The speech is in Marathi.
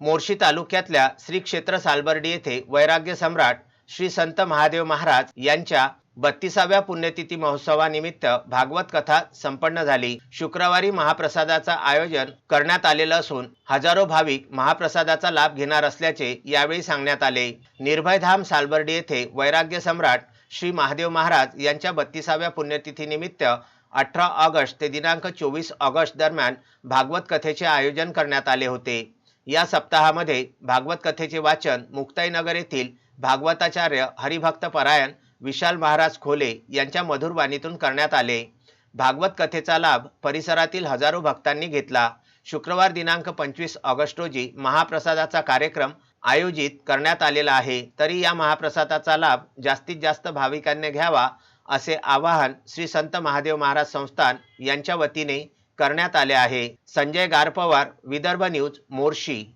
मोर्शी तालुक्यातल्या श्री क्षेत्र सालबर्डी येथे वैराग्य सम्राट श्री संत महादेव महाराज यांच्या बत्तीसाव्या पुण्यतिथी महोत्सवानिमित्त भागवत कथा संपन्न झाली. शुक्रवारी महाप्रसादाचं आयोजन करण्यात आलेलं असून हजारो भाविक महाप्रसादाचा लाभ घेणार असल्याचे यावेळी सांगण्यात आले. निर्भयधाम सालबर्डी येथे वैराग्य सम्राट श्री महादेव महाराज यांच्या बत्तीसाव्या पुण्यतिथीनिमित्त अठरा ऑगस्ट ते दिनांक चोवीस ऑगस्ट दरम्यान भागवत कथेचे आयोजन करण्यात आले होते. या सप्ताहामध्ये भागवत कथेचे वाचन मुक्ताईनगर येथील भागवताचार्य हरिभक्त परायण विशाल महाराज खोले यांच्या मधुर वाणीतून करण्यात आले. भागवत कथेचा लाभ परिसरातील हजारो भक्तांनी घेतला. शुक्रवार दिनांक पंचवीस ऑगस्ट रोजी महाप्रसादाचा कार्यक्रम आयोजित करण्यात आलेला आहे. तरी या महाप्रसादाचा लाभ जास्तीत जास्त भाविकांनी घ्यावा असे आवाहन श्री संत महादेव महाराज संस्थान यांच्या वतीने करण्यात आले आहे. संजय गारपवार विदर्भ न्यूज मोर्शी.